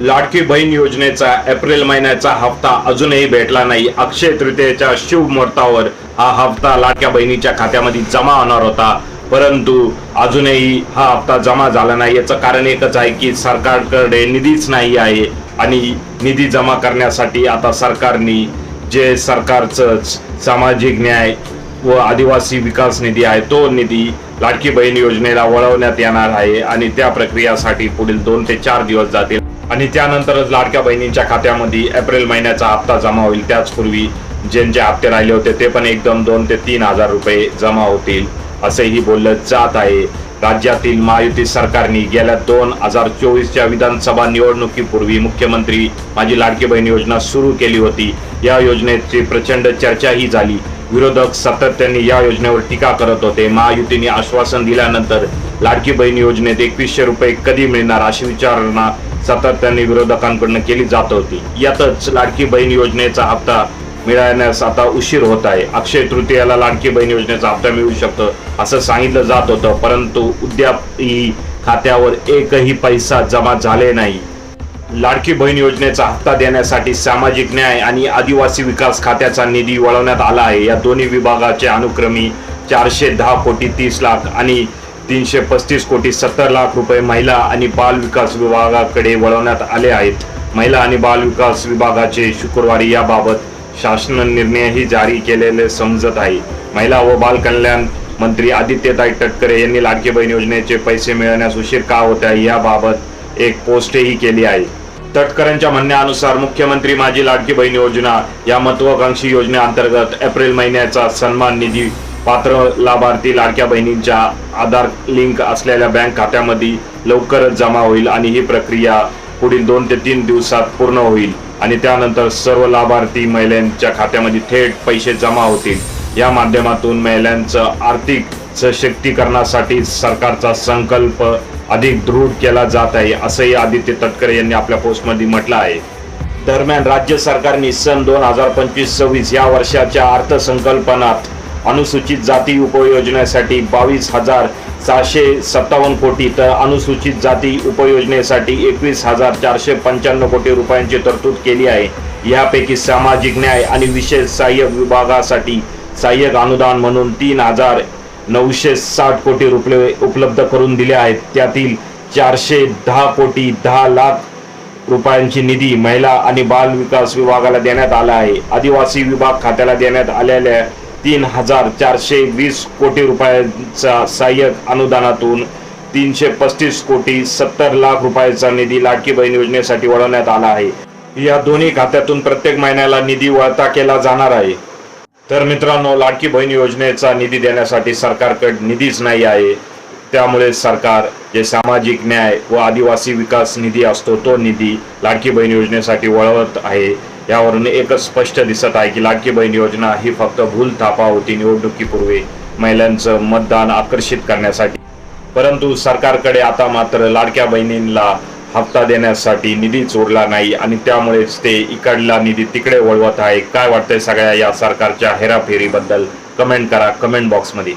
लाडकी बहीण योजनेचा एप्रिल महिन्याचा हप्ता अजूनही भेटला नाही. अक्षय तृतीयेच्या शुभ मुहूर्तावर हा हप्ता लाडक्या बहिणीच्या खात्यामध्ये जमा होणार होता. परंतु अजूनही हा हप्ता जमा झाला नाही. याचं कारण एकच आहे की सरकारकडे निधीच नाही आहे आणि निधी जमा करण्यासाठी आता सरकारने जे सरकारचं सामाजिक न्याय व आदिवासी विकास निधी आहे तो निधी लाडकी बहीण योजनेला वळवण्यात येणार आहे आणि त्या प्रक्रियासाठी पुढील दोन ते चार दिवस जातील. आणि त्यानंतरच लाडक्या बहिणींच्या खात्यामध्ये एप्रिल महिन्याचा हप्ता जमा होईल. त्याचपूर्वी ज्यांचे हप्ते राहिले होते ते पण एकदम दोन ते तीन हजार रुपये जमा होतील असेही बोललं जात आहे. राज्यातील महायुती सरकारने गेल्या दोन हजार चोवीसच्या विधानसभा निवडणुकीपूर्वी मुख्यमंत्री माझी लाडकी बहीण योजना सुरू केली होती. या योजनेची प्रचंड चर्चाही झाली. विरोधक सातत्याने या योजनेवर टीका करत होते. महायुतीने आश्वासन दिल्यानंतर लाडकी बहीण योजनेत एकवीसशे रुपये कधी मिळणार अशी विचारणा सातत्याने विरोधकांकडून केली जात होती. यातच लाडकी बहीण योजनेचा हप्ता मिळण्यास आता उशीर होत आहे. अक्षय तृतीयाला लाडकी बहीण योजनेचा हप्ता मिळू शकतो असं सांगितलं जात होतं परंतु उद्यापही खात्यावर एकही पैसा जमा झाले नाही. लाडकी बहीण योजनेचा हप्ता देण्यासाठी सामाजिक न्याय आणि आदिवासी विकास खात्याचा निधी वळवण्यात आला आहे. या दोन्ही विभागाचे अनुक्रमी चारशे दहा कोटी तीस लाख आणि तीनशे पस्तीस कोटी सत्तर लाख रुपये महिला आणि बाल विकास विभागाकडे वळवण्यात आले आहेत. महिला आणि बाल विकास विभागाचे शुक्रवारी याबाबत शासन निर्णयही जारी केलेले समजत आहे. महिला व बाल कल्याण मंत्री आदित्यताई तटकरे यांनी लाडकी बहीण योजनेचे पैसे मिळवण्यास उशीर का होत आहे याबाबत एक पोस्टही केली आहे. तटकरांच्या म्हणण्यानुसार मुख्यमंत्री माझी लाडकी बहीण योजना या महत्वाकांक्षी योजनेअंतर्गत एप्रिल महिन्याचा सन्मान निधी पात्र लाभार्थी लाडक्या बहिणींच्या आधार लिंक असलेल्या बँक खात्यामध्ये लवकरच जमा होईल आणि ही प्रक्रिया पुढील दोन ते तीन दिवसात पूर्ण होईल आणि त्यानंतर सर्व लाभार्थी महिलांच्या खात्यामध्ये थेट पैसे जमा होतील. या माध्यमातून महिलांचं आर्थिक सशक्तीकरणासाठी सरकारचा संकल्प अधिक दृढ केला जात आहे असंही आदित्य तटकरे यांनी आपल्या पोस्टमध्ये म्हटलं आहे. दरम्यान राज्य सरकारने सन दोन हजार पंचवीस सव्वीस या वर्षाच्या अर्थसंकल्पनात अनुसूचित जाती उपयोजनेसाठी बावीस हजार सहाशे सत्तावन्न कोटी तर अनुसूचित जाती उपयोजनेसाठी एकवीस हजार चारशे पंच्याण्णव कोटी रुपयांची तरतूद केली आहे. यापैकी सामाजिक न्याय आणि विशेष सहाय्यक विभागासाठी सहाय्यक अनुदान म्हणून तीन हजार नऊशे साठ कोटी रुपये उपलब्ध करून दिले आहेत. त्यातील चारशे दहा कोटी दहा लाख रुपयांची निधी महिला आणि बाल विकास विभागाला देण्यात आला आहे. आदिवासी विभाग खात्याला देण्यात आलेल्या तीन हजार चारशे वीस कोटी रुपयांचा सहाय्यक अनुदानातून तीनशे पस्तीस कोटी सत्तर लाख रुपयाचा निधी लाडकी बहीण योजनेसाठी वळवण्यात आला आहे. या दोन्ही खात्यातून प्रत्येक महिन्याला निधी वळता केला जाणार आहे. तर मित्रांनो लाडकी बहीण योजनेचा निधी देण्यासाठी सरकारकडे निधीच नाही आहे. त्यामुळे सरकार जे सामाजिक न्याय व आदिवासी विकास निधी असतो तो निधी लाडकी बहीण योजनेसाठी वळवत आहे. यावरून एकच स्पष्ट दिसत आहे की लाडकी बहीण योजना ही फक्त भूल थापा होती निवडणुकीपूर्वी महिलांचं मतदान आकर्षित करण्यासाठी. परंतु सरकारकडे आता मात्र लाडक्या बहिणींना हप्ता देण्यासाठी निधीच उरला नाही आणि त्यामुळेच ते इकडला निधी तिकडे वळवत आहे. काय वाटतंय सगळ्या या सरकारच्या हेराफेरीबद्दल? कमेंट करा कमेंट बॉक्समध्ये.